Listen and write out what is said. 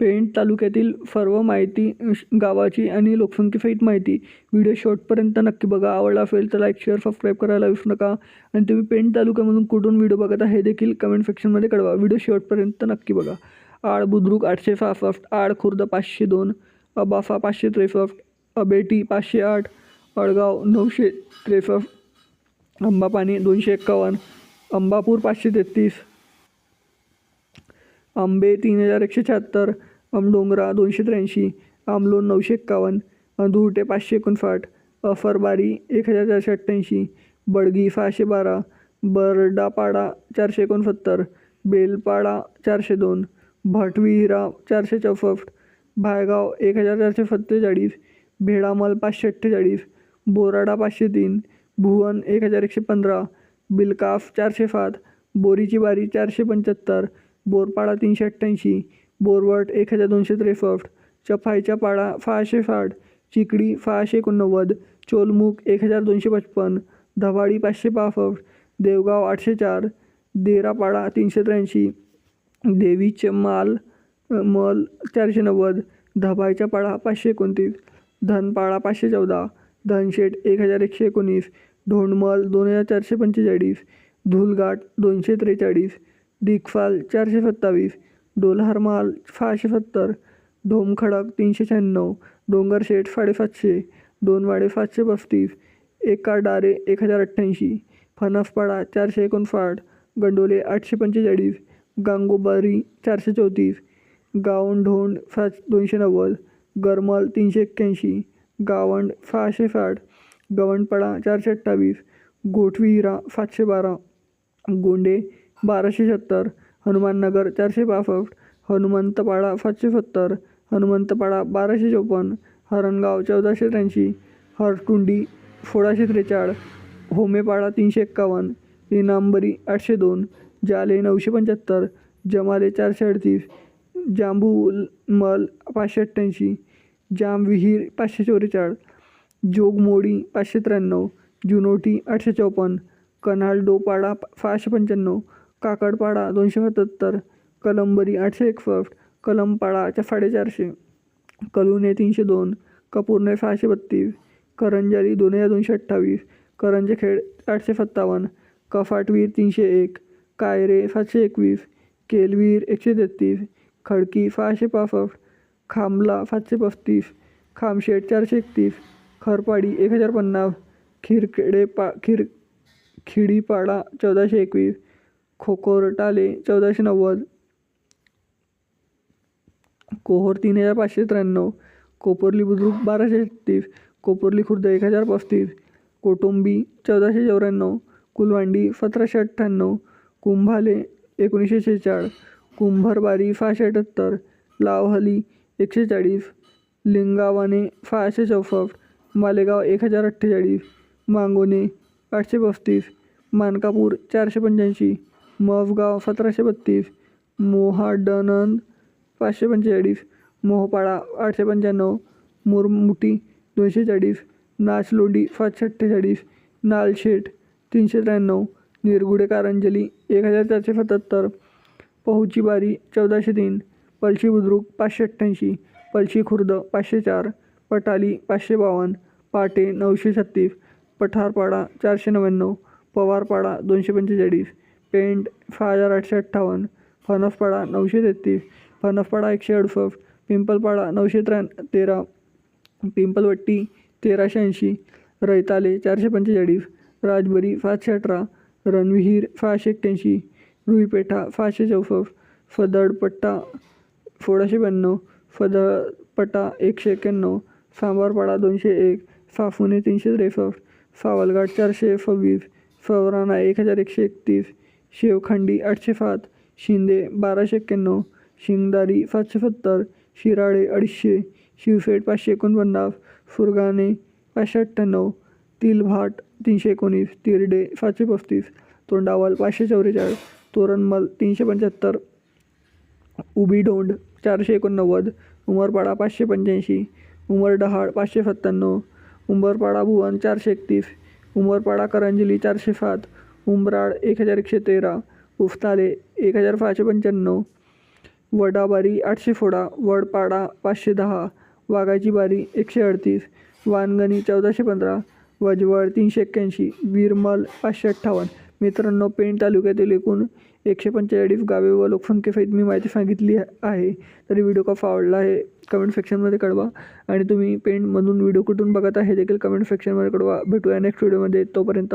Paint तालुक्यातील सर्व माहिती श- गावाची आणि लोकसंख्येसहित माहिती. व्हिडिओ शॉर्टपर्यंत नक्की बघा. आवडला असेल तर लाईक शेअर सबस्क्राईब करायला विसरू नका. आणि तुम्ही पेंट तालुक्यामधून कुठून व्हिडिओ बघत आहे देखील कमेंट सेक्शनमध्ये कळवा. व्हिडिओ शॉर्टपर्यंत नक्की बघा. आड बुद्रुक आठशे सहासष्ट आड खुर्द पाचशे दोन अबाफा पाचशे त्रेसष्ट अबेटी पाचशे आठ अडगाव नऊशे त्रेसष्ट अंबापाणी दोनशे एक्कावन्न अंबापूर पाचशे तेहतीस आंबे तीन हजार एकशे शहात्तर आमडोंगरा दोनशे त्र्याऐंशी आमलोन नऊशे एक्कावन्न दुहटे पाचशे एकोणसाठ अफरबारी एक हजार चारशे अठ्ठ्याऐंशी बडगी सहाशे बारा बरडापाडा चारशे एकोणसत्तर बेलपाडा चारशे दोन भटविहिरा चारशे चौसष्ट भायगाव एक हजार चारशे सत्तेचाळीस भेडामल पाचशे अठ्ठेचाळीस बोराडा पाचशे तीन भुवन एक हजार एकशे पंधरा बिलकाफ चारशे सात बोरीची बारी चारशे पंच्याहत्तर बोरपाडा तीनशे अठ्ठ्याऐंशी बोरवट एक हजार दोनशे त्रेसष्ट चफाईचा पाडा सहाशे साठ चिकडी सहाशे एकोणनव्वद चोलमुख एक हजार दोनशे पचपन्न धवाळी पाचशे पासष्ट देवगाव आठशे चार देरापाडा तीनशे त्र्याऐंशी देवीचे माल मल चारशे नव्वद धबाईचा पाडा पाचशे एकोणतीस धनपाडा पाचशे चौदा धनशेट एक हजार एकशे एकोणीस ढोंडमल दोन हजार चारशे पंचेचाळीस धुलघाट दोनशे त्रेचाळीस दिगफाल चारशे सत्तावीस डोलहारमाल सहाशे सत्तर ढोमखडक तीनशे शहाण्णव, डोंगरशेठ साडेसातशे दोनवाडे सातशे पस्तीस एका डारे एक हज़ार अठ्ठ्याऐंशी फणसपाडा चारशे एकोणसाठ, गंडोले आठशे पंचेचाळीस, गांगोबारी चारशे चौतीस गावंढोंड सात दोनशे नव्वद, गरमल तीनशे एक्क्याऐंशी गावंड सहाशे साठ, गवंडपाडा चारशे अठ्ठावीस, गोठविहिरा सातशे बारा, गोंडे बाराशे सत्तर हनुमाननगर चारशे बासष्ट हनुमंतपाडा सातशे सत्तर हनुमंतपाडा बाराशे चौपन्न हरणगाव चौदाशे त्र्याऐंशी हरकुंडी सोळाशे त्रेचाळ होमेपाडा तीनशे एक्कावन्न इनांबरी आठशे दोन जाले नऊशे पंच्याहत्तर जमाले चारशे अडतीस जांबूमल पाचशे अठ्ठ्याऐंशी जामविहीर पाचशे चौवेचाळ जोगमोडी पाचशे त्र्याण्णव जुनोटी आठशे चौपन्न कन्हाळडोपाडा सहाशे पंच्याण्णव काकडपाडा दोनशे सत्याहत्तर कलंबरी आठशे एकसष्ट कलमपाडाच्या साडेचारशे कलुने तीनशे दोन कपूरने सहाशे बत्तीस करंजाली दोन हजार दोनशे अठ्ठावीस करंजखेड आठशे सत्तावन्न कफाटवीर तीनशे एक कायरे सातशे एकवीस केलवीर एकशे तेहतीस खडकी सहाशे पासष्ट खांबला सातशे पस्तीस खामशेट चारशे एकतीस खरपाडी एक हजार पन्नास खिरकेडे पा खिर खिडीपाडा चौदाशे एकवीस खोकोरटाले चौदाशे नव्वद. कोहोर तीन हजार पाचशे त्र्याण्णव. कोपरली बुद्रुक बाराशे छत्तीस कोपरली खुर्द एक हजार पस्तीस. कोटुंबी चौदाशे चौऱ्याण्णव. कुलवांडी सतराशे अठ्ठ्याण्णव. कुंभाले एकोणीसशे शेहेचाळ. कुंभरबारी सहाशे अठ्ठ्याहत्तर लावहली एकशे चाळीस. लिंगावाने सहाशे चौसष्ट. मालेगाव एक हजार अठ्ठेचाळीस. मांगोने आठशे पस्तीस. मानकापूर चारशे पंच्याऐंशी. मफगाव सतराशे बत्तीस मोहाडनंद पाचशे पंचेचाळीस मोहपाडा आठशे पंच्याण्णव मुरमुटी दोनशे चाळीस नाचलोडी सातशे अठ्ठेचाळीस नालशेठ तीनशे त्र्याण्णव निरगुडे कारंजली एक हजार चारशे सत्याहत्तर पहुचीबारी चौदाशे तीन पलशी बुद्रुक पाचशे अठ्ठ्याऐंशी पलशी खुर्द पाचशे चार पटाली पाचशे बावन्न पाटे नऊशे छत्तीस पठारपाडा चारशे नव्याण्णव पवारपाडा दोनशे पंचेचाळीस पेंट सहा हजार आठशे अठ्ठावन्न फणसपाडा नऊशे तेहतीस फणसपाडा एकशे अडुसष्ट पिंपलपाडा नऊशे त्र्या तेरा पिंपलवट्टी तेराशे ऐंशी रैताले चारशे पंचेचाळीस राजबरी सातशे अठरा रणविहीर सहाशे एक्क्याऐंशी रुईपेठा सहाशे चौसष्ट सदळपट्टा सोळाशे ब्याण्णव सदळपट्टा एकशे एक्याण्णव सांबारपाडा दोनशे एक साफुने तीनशे त्रेसष्ट सावलघाट चारशे सव्वीस सवराणा एक हजार एकशे एकतीस शेवखंडी आठशे सात शिंदे बाराशे एक्क्याण्णव शिंगदारी सातशे सत्तर शिराळे अडीचशे शिवसेठ पाचशे एकोणपन्नास सुरगाणे पाचशे अठ्ठ्याण्णव तिलभाट तीनशे एकोणीस तिरडे सातशे पस्तीस तोंडावल पाचशे चौवेचाळीस तोरणमल तीनशे पंच्याहत्तर उबीडोंड चारशे एकोणनव्वद उमरपाडा पाचशे पंच्याऐंशी उमरडहाळ पाचशे सत्त्याण्णव उंबरपाडा भुवन चारशे एकतीस उमरपाडा करंजली चारशे सात उंबराळ एक हजार एकशे तेरा उफताले एक हजार पाचशे पंच्याण्णव वडाबारी आठशे फोडा वडपाडा पाचशे दहा वाघाची बारी एकशे अडतीस वानगणी चौदाशे पंधरा वजवळ तीनशे एक्क्याऐंशी विरमल पाचशे अठ्ठावन्न. मित्रांनो पेण तालुक्यातील एकूण एकशे पंचेचाळीस गावे व लोकसंख्येसहित मी माहिती सांगितली आहे. तरी व्हिडिओ कसा आवडला आहे कमेंट सेक्शनमध्ये कळवा. आणि तुम्ही पेणमधून व्हिडिओ कुठून बघत आहे देखील कमेंट सेक्शनमध्ये कळवा. भेटूया नेक्स्ट व्हिडिओमध्ये तोपर्यंत